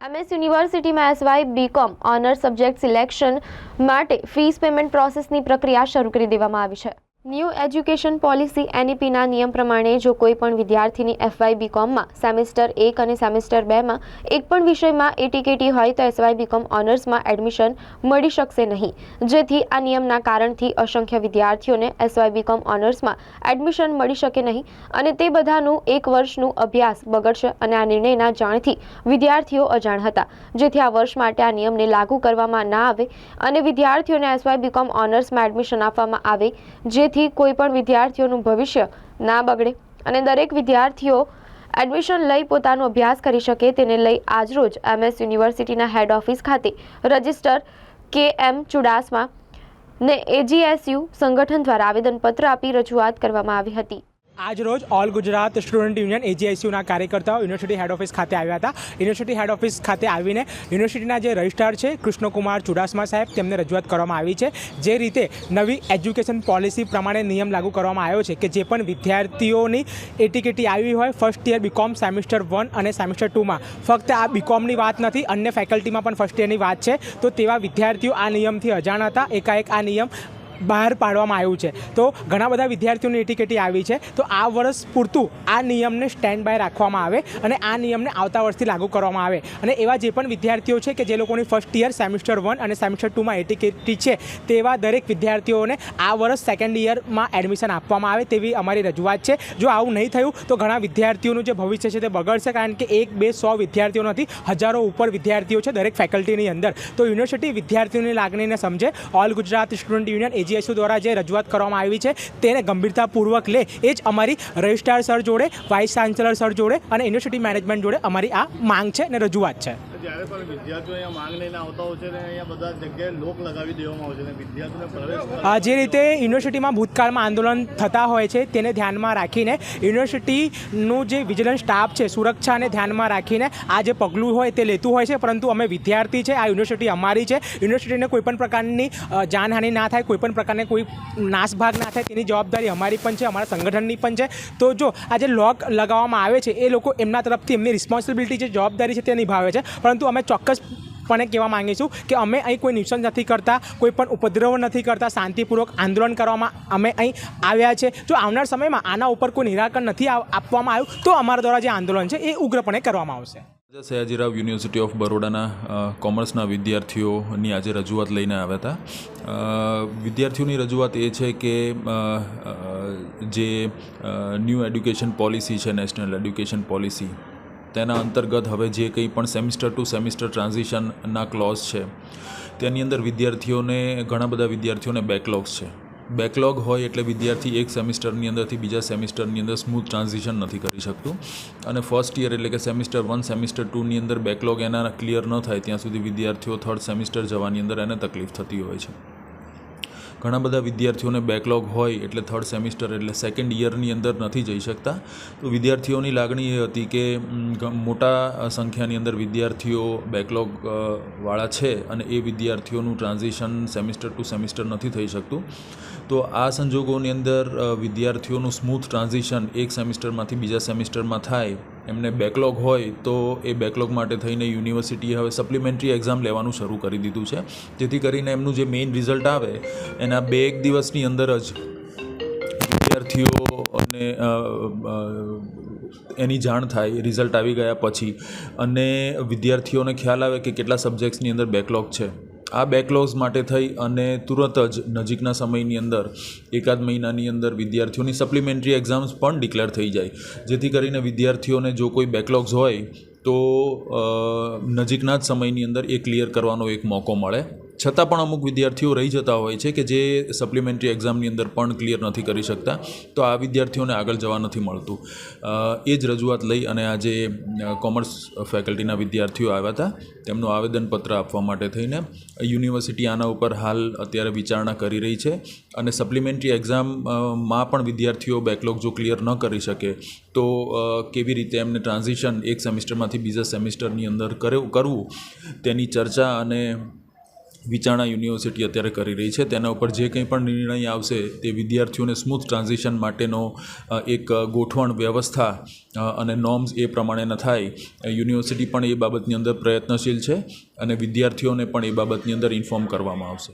MS યુનિવર્સિટીમાં SY BCom honour subject selection માટે fees payment પ્રોસેસની પ્રક્રિયા શરૂ કરી દેવામાં આવી છે. ન્યૂ એજ્યુકેશન પોલિસી એનઈપીના નિયમ પ્રમાણે જો કોઈ પણ વિદ્યાર્થીની એફવાય બીકોમમાં સેમેસ્ટર એક અને સેમેસ્ટર બેમાં એક પણ વિષયમાં એટીકેટી હોય તો એસવાય બીકોમ ઓનર્સમાં એડમિશન મળી શકશે નહીં. જેથી આ નિયમના કારણથી અસંખ્ય વિદ્યાર્થીઓને એસવાય બીકોમ ઓનર્સમાં એડમિશન મળી શકે નહીં અને તે બધાનું એક વર્ષનું અભ્યાસ બગડશે અને આ નિર્ણયના જાણથી વિદ્યાર્થીઓ અજાણ હતા. જેથી આ વર્ષ માટે આ નિયમને લાગુ કરવામાં ના આવે અને વિદ્યાર્થીઓને એસવાય બીકોમ ઓનર્સમાં એડમિશન આપવામાં આવે જેથી કોઈ પણ વિદ્યાર્થીઓનું ભવિષ્ય ના બગડે અને દરેક વિદ્યાર્થીઓ એડમિશન લઈ પોતાનો અભ્યાસ કરી શકે તેને લઈ આજરોજ એમએસ યુનિવર્સિટીના હેડ ઓફિસ ખાતે રજિસ્ટર કે એમ ચુડાસમા ને એજીએસયુ સંગઠન દ્વારા આવેદનપત્ર આપી રજૂઆત કરવામાં આવી હતી. આજ રોજ ઓલ ગુજરાત સ્ટુડન્ટ યુનિયન એજીઆઈસીયુના કાર્યકર્તાઓ યુનિવર્સિટી હેડ ઓફિસ ખાતે આવ્યા હતા. યુનિવર્સિટી હેડ ઓફિસ ખાતે આવીને યુનિવર્સિટીના જે રજિસ્ટ્રાર છે, કૃષ્ણકુમાર ચુડાસમા સાહેબ, તેમને રજૂઆત કરવામાં આવી છે. જે રીતે નવી એજ્યુકેશન પોલિસી પ્રમાણે નિયમ લાગુ કરવામાં આવ્યો છે કે જે પણ વિદ્યાર્થીઓની એટીકેટી આવી હોય, first year BCom semester one અને સેમિસ્ટર ટુમાં ફક્ત આ બીકોમની વાત નથી, અન્ય ફેકલ્ટીમાં પણ ફર્સ્ટ યરની વાત છે. તો તેવા વિદ્યાર્થીઓ આ નિયમથી અજાણ હતા. એકાએક આ નિયમ બહાર પાડવામાં આવ્યું છે. તો ઘણા બધા વિદ્યાર્થીઓની એટીકેટી આવી છે. તો આ વર્ષ પૂરતું આ નિયમને સ્ટેન્ડ બાય રાખવામાં આવે અને આ નિયમને આવતા વર્ષથી લાગુ કરવામાં આવે. અને એવા જે પણ વિદ્યાર્થીઓ છે કે જે લોકોની ફર્સ્ટ યર સેમિસ્ટર વન અને સેમિસ્ટર ટુમાં એટીકેટી છે, તેવા દરેક વિદ્યાર્થીઓને આ વર્ષ સેકન્ડ યરમાં એડમિશન આપવામાં આવે તેવી અમારી રજૂઆત છે. જો આવું નહીં થયું, તો ઘણા વિદ્યાર્થીઓનું જે ભવિષ્ય છે તે બગડશે કારણ કે એક બે સો વિદ્યાર્થીઓ નથી, હજારો ઉપર વિદ્યાર્થીઓ છે દરેક ફેકલ્ટીની અંદર. તો યુનિવર્સિટી વિદ્યાર્થીઓની લાગણીને સમજે. All Gujarat student union AGSU દ્વારા જે રજૂઆત કરવામાં આવી છે, તેને ગંભીરતાપૂર્વક લે. એ જ અમારી રજિસ્ટ્રાર સર જોડે, વાઇસ ચાન્સેલર સર જોડે અને યુનિવર્સિટી મેનેજમેન્ટ જોડે અમારી આ માંગ છે અને રજૂઆત છે. જ્યારે પણ વિદ્યાર્થીઓ અહીંયા માંગ લઈને આવતા હોય છે ને અહીંયા બધા જગ્યાએ લોક લગાવી દેવામાં આવે છે ને વિદ્યાર્થીઓને પ્રવેશ જે રીતે યુનિવર્સિટીમાં ભૂતકાળમાં આંદોલન થતા હોય છે તેને ધ્યાનમાં રાખીને યુનિવર્સિટીનું જે વિજિલન્સ સ્ટાફ છે, સુરક્ષાને ધ્યાનમાં રાખીને આ જે પગલું હોય તે લેતું હોય છે, પરંતુ અમે વિદ્યાર્થી છે, આ યુનિવર્સિટી અમારી છે. યુનિવર્સિટીને કોઈપણ પ્રકારની જાનહાનિ ના થાય કોઈપણ પ્રકારને કોઈ નાસભાગ ના થાય, તેની જવાબદારી અમારી પણ છે, અમારા સંગઠનની પણ છે. તો જો આ જે લોક લગાવવામાં આવે છે, એ લોકો એમના તરફથી એમની રિસ્પોન્સિબિલિટી જે જવાબદારી છે તે નિભાવે છે. પરંતુ અમે ચોક્કસ પણ કહેવા માંગીશું કે અમે અહીં કોઈ નુકસાન નથી કરતા, કોઈ પણ ઉપદ્રવ નથી કરતા, શાંતિપૂર્વક આંદોલન કરવામાં અમે અહીં આવ્યા છે. જો આવનાર સમયમાં આના ઉપર કોઈ નિરાકરણ નથી આપવામાં આવ્યું, તો અમારા દ્વારા જે આંદોલન છે એ ઉગ્રપણે કરવામાં આવશે. સયાજીરાવ યુનિવર્સિટી ઓફ બરોડાના કોમર્સના વિદ્યાર્થીઓની આજે રજૂઆત લઈને આવ્યા હતા. વિદ્યાર્થીઓની રજૂઆત એ છે કે જે ન્યૂ એડ્યુકેશન પોલિસી છે, નેશનલ એડ્યુકેશન પોલિસી તેના અંતર્ગત હવે જે કંઈ પણ સેમિસ્ટર ટુ સેમિસ્ટર ટ્રાન્ઝિશનના ક્લોઝ છે, તેની અંદર વિદ્યાર્થીઓને, ઘણા બધા વિદ્યાર્થીઓને બેકલોગ્સ છે. બેકલોગ હોય એટલે વિદ્યાર્થી એક સેમિસ્ટરની અંદરથી બીજા સેમિસ્ટરની અંદર સ્મૂથ ટ્રાન્ઝિશન નથી કરી શકતું. અને ફર્સ્ટ યર એટલે કે સેમિસ્ટર વન સેમિસ્ટર ટુની અંદર બેકલોગ એના ક્લિયર ન થાય, ત્યાં સુધી વિદ્યાર્થીઓ થર્ડ સેમિસ્ટર જવાની અંદર એને તકલીફ થતી હોય છે. ઘણા બધા વિદ્યાર્થીઓને બેકલોગ હોય એટલે થર્ડ સેમિસ્ટર એટલે સેકન્ડ યરની અંદર નથી જઈ શકતા. તો વિદ્યાર્થીઓની લાગણી એ હતી કે મોટા સંખ્યાની અંદર વિદ્યાર્થીઓ બેકલોગ વાળા છે અને એ વિદ્યાર્થીઓનું ટ્રાન્ઝિશન સેમિસ્ટર ટુ સેમિસ્ટર નથી થઈ શકતું. તો આ સંજોગોની અંદર વિદ્યાર્થીઓનું સ્મૂથ ટ્રાન્ઝિશન એક સેમિસ્ટરમાંથી બીજા સેમિસ્ટરમાં થાય, એમને બેકલોગ હોય, તો એ બેકલોગ માટે થઈને યુનિવર્સિટીએ હવે સપ્લિમેન્ટરી એક્ઝામ લેવાનું શરૂ કરી દીધું છે. જેથી કરીને એમનું જે મેઇન રિઝલ્ટ આવે, એના બે એક દિવસની અંદર જ વિદ્યાર્થીઓ અને એની જાણ થાય, રિઝલ્ટ આવી ગયા પછી. અને વિદ્યાર્થીઓને ખ્યાલ આવે કે કેટલા સબ્જેક્ટ્સની અંદર બેકલોગ છે. આ બેકલોગ્સ માટે થઈ અને તુરંત જ નજીકના સમયની અંદર, એકાદ મહિનાની અંદર વિદ્યાર્થીઓની સપ્લિમેન્ટરી એક્ઝામ્સ પણ ડિક્લેર થઈ જાય. જેથી કરીને વિદ્યાર્થીઓને જો કોઈ બેકલોગ્સ હોય, તો નજીકના જ સમયની અંદર એ ક્લિયર કરવાનો એક મોકો મળે. છતાં પણ અમુક વિદ્યાર્થીઓ રહી જતા હોય છે કે જે સપ્લિમેન્ટરી એક્ઝામની અંદર પણ ક્લિયર નથી કરી શકતા, તો આ વિદ્યાર્થીઓને આગળ જવા નથી મળતું. એ જ રજૂઆત લઈ અને આજે કોમર્સ ફેકલ્ટીના વિદ્યાર્થીઓ આવ્યા હતા, તેમનું આવેદનપત્ર આપવા માટે થઈને યુનિવર્સિટી આના ઉપર હાલ અત્યારે વિચારણા કરી રહી છે અને સપ્લિમેન્ટરી એક્ઝામમાં પણ વિદ્યાર્થીઓ બેકલોગ જો ક્લિયર ન કરી શકે, તો કેવી રીતે એમને ટ્રાન્ઝિશન એક સેમિસ્ટરમાંથી બીજા સેમિસ્ટરની અંદર કરે કરવું, તેની ચર્ચા અને વિચારણા યુનિવર્સિટી અત્યારે કરી રહી છે. તેના ઉપર જે કંઈ પણ નિર્ણય આવશે તે વિદ્યાર્થીઓને સ્મૂથ ટ્રાન્ઝિશન માટેનો એક ગોઠવણ વ્યવસ્થા અને નોર્મ્સ એ પ્રમાણેના થાય. યુનિવર્સિટી પણ એ બાબતની અંદર પ્રયત્નશીલ છે અને વિદ્યાર્થીઓને પણ એ બાબતની અંદર ઇન્ફોર્મ કરવામાં આવશે.